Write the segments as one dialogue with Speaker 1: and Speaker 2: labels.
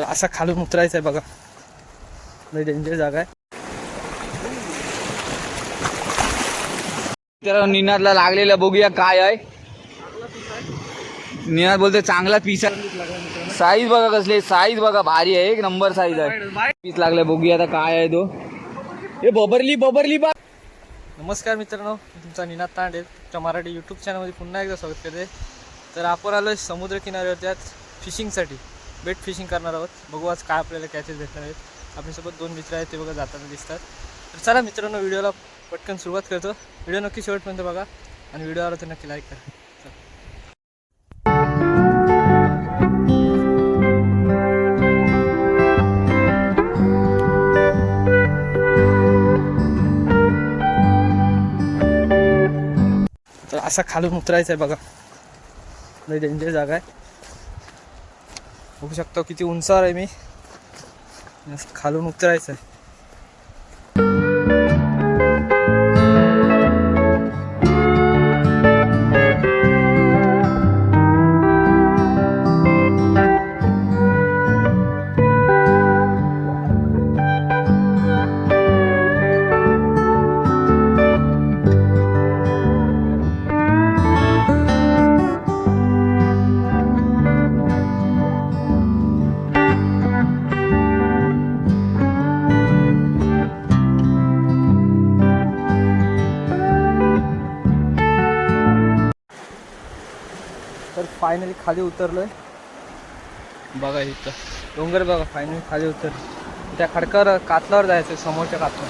Speaker 1: तर असा खालून उतरायचा आहे बघा. लय डेंजर जागा आहे.
Speaker 2: तर निनादला लागलेलं बघूया काय आहे. निनाद बोलते चांगला पीस आहे. साईज बघा कसली साईज बघा भारी आहे. एक नंबर साईज आहे. पीस लागलाय बघूया आता काय आहे तो. हे बबरली बबरली बा.
Speaker 1: नमस्कार मित्रांनो मी तुमचा निनाद तांडे. तुमच्या मराठी यूट्यूब चॅनलमध्ये पुन्हा एकदा स्वागत करते. तर आपण आलो समुद्र किनाऱ्यावरती आज फिशिंगसाठी बेट फिशिंग करणार आहोत. बघू आज काय आपल्याला कॅचेस भेटणार आहेत. आपल्यासोबत दोन मित्र आहेत ते बघा जाताना दिसतात. तर चला मित्रांनो व्हिडिओला पटकन सुरुवात करतो. व्हिडिओ नक्की शेवटपर्यंत बघा आणि व्हिडिओ आला तर नक्की लाईक करा. तर असा खालून उतरायचा आहे बघा. लय डेंजर जागा आहे. बघू शकता किती उंचावर आहे मी. खालून उतरायचं आहे फायनली खाली उतरलोय. बघा इथं. डोंगर बघा फायनली खाली उतर त्या खडकावर कातलावर जायचं समोरच्या कातला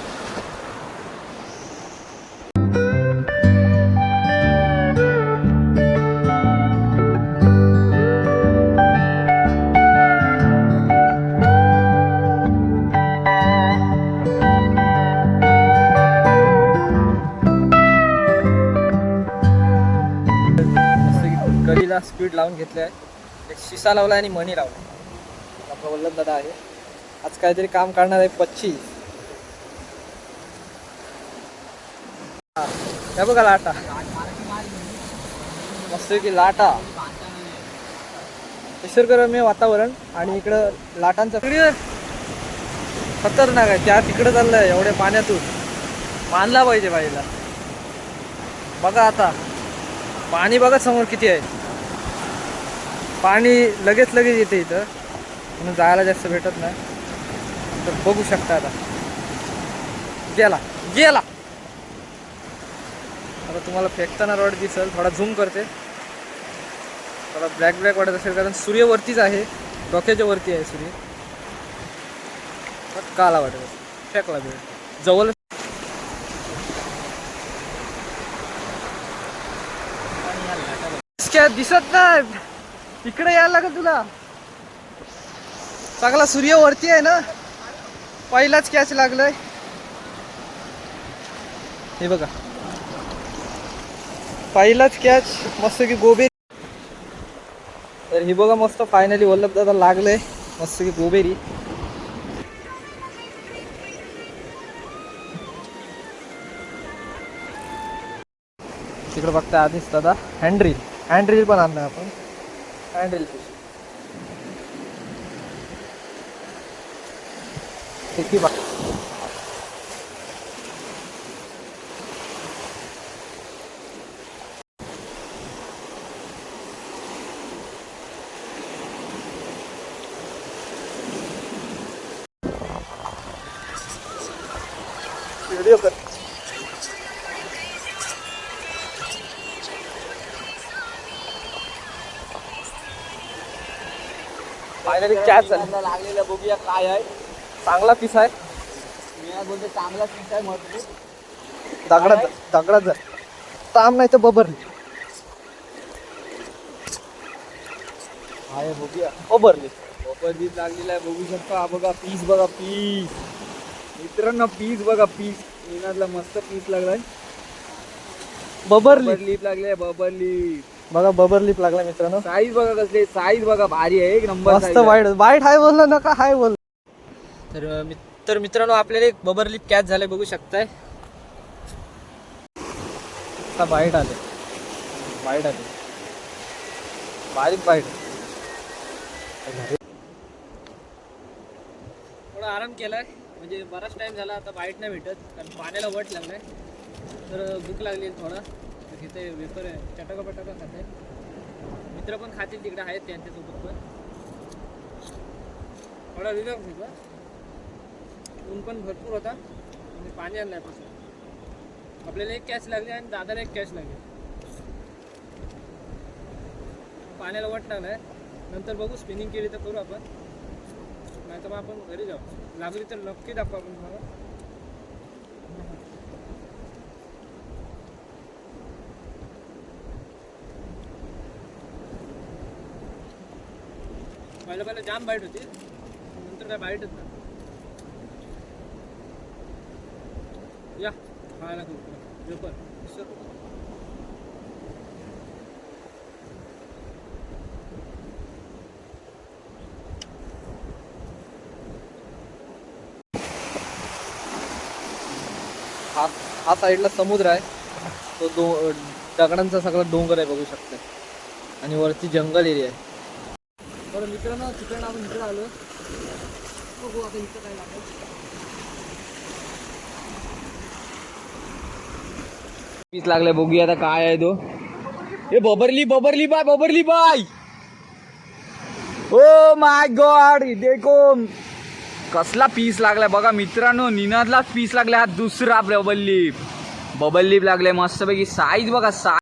Speaker 1: स्पीड लावून घेतले आहे एक शिसा लावला आणि मणी लावला आपला वल्लभ दादा आहे. आज काहीतरी काम करणार आहे पच्चीस. हा, बघा लाटा. मस्त की लाटा. निसर्गरम्य वातावरण आणि इकडं लाटांचा खतरनाक आहे. त्या तिकडं चाललंय एवढ्या पाण्यातून. मानला पाहिजे बाईला. बघा आता. पाणी बघा समोर किती आहे. पाणी लगेच लगेच येते इथं. म्हणून जायला जास्त भेटत नाही. तर बघू शकता आता. गेला गेला. आता तुम्हाला फेकताना रॉड दिसेल थोडा झूम करते. थोडा ब्लॅक ब्लॅक वाटत असेल कारण सूर्य वरतीच आहे. डोक्याच्या वरती आहे सूर्य. काला वाटत असेल. फेकला वेळ जवळ दिसत नाही. इकडे यायला लागेल तुला. चांगला सूर्य वरती आहे ना? पहिलाच कॅच लागलाय. हे बघा. पहिलाच कॅच मस्त की गोबेरी तर ही बघा मस्त फायनली वल्लभ दादा लागलंय मस्त की गोबेरी. तिकडे बघता आधीच दादा. हँड्रील हँड्रील पण आणलं आपण. हँड्रील किती बघ व्हिडिओ कर फायनली कॅच झाली
Speaker 2: लागलेलं बघूया काय आहे.
Speaker 1: चांगला पीस आहे.
Speaker 2: निनाद बोलते चांगला पीस आहे मजबूत
Speaker 1: दगडात दगडात जा ताम नाही तर बबरली.
Speaker 2: आहे बघूया.
Speaker 1: बबरली.
Speaker 2: बरोबर पीस लागलेला आहे बघू शकता. हा बघा पीस बघा पीस मित्रांनो पीस बघा पीस निनादला मस्त पीस लागलाय.
Speaker 1: बबरली.
Speaker 2: बबर लीप लागले बबर लीप
Speaker 1: बघा लागला मित्रांनो.
Speaker 2: साईज बघा कसले साईज बघा भारी आहे एक नंबर
Speaker 1: मस्त वाईट वाईट हाय बोललं नका हाय बोल तर अं, मित- तर मित्रांनो आपल्याला एक बबरलीप कॅच झाले बघू शकताय. आता वाईट आले. वाईट आले. बारीक वाईट आराम केलाय. म्हणजे बराच टाइम झाला आता बाईट नाही भेटत कारण पाण्याला वट लागलाय. तर भूक लागली थोडा. तिथे वेपर आहे. चटाका पटाका खात आहे मित्र पण खातील तिकडे आहेत त्यांच्यासोबत पण. थोडा रिलॅक्स होता ऊन पण भरपूर होता. आणि पाणी आणलं पासून आपल्याला एक कॅश लागली आणि दादाला एक कॅश लागली. पाण्याला वट लागलाय. नंतर बघू स्पिनिंग केली तर करू आपण. नाही तर मग आपण घरी जाऊ. लागली तर नक्की दाखवू आपण तुम्हाला. पहिलं पहिलं जाम बाईट होती. नंतर काय बाईटच ना या खायला करू पेपर सर हा हा साईडला समुद्र आहे. तो दो दगडांचा सगळा डोंगर आहे बघू शकते. आणि वरती जंगल एरिया आहे. बरं मित्रांनो तिकडनं आपण इकडे आलो. बघू आता इथं काय लागलं
Speaker 2: पीस लागलाय बघूया आता काय आहे तो. हे बबरली बबरली bye बबरली bye! Oh my god देखो कसला पीस लागलाय बघा मित्रांनो निनादलाच पीस लागलाय हा दुसरा बबल लीप. बबल लीप लागलाय मस्तपैकी. साईज बघा साईज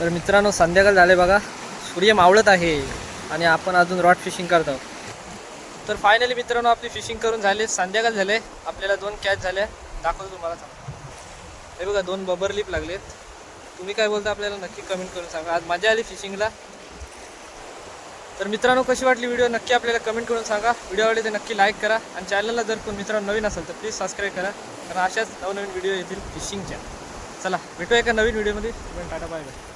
Speaker 1: तर मित्रांनो संध्याकाळ झाले बघा. सूर्य मावळत आहे आणि आपण अजून रॉड फिशिंग करत आहोत. तर फायनली मित्रांनो आपली फिशिंग करून झाले. संध्याकाळ झाले आपल्याला दोन कॅच झाल्या. दाखवतो तुम्हाला सांग हे बघा दोन बबर लिप लागलेत. तुम्ही काय बोलता आपल्याला नक्की कमेंट करून सांगा. आज मजा आली फिशिंगला तर मित्रांनो कशी वाटली व्हिडिओ नक्की आपल्याला कमेंट करून सांगा. व्हिडिओ आवडले तर नक्की लाईक करा. आणि चॅनलला जर कोण मित्रांनो नवीन असेल तर प्लीज सबस्क्राईब करा. कारण अशाच नवनवीन व्हिडिओ येतील फिशिंगच्या चला भेटूया एका नवीन व्हिडिओमध्ये टाटा बाय बाय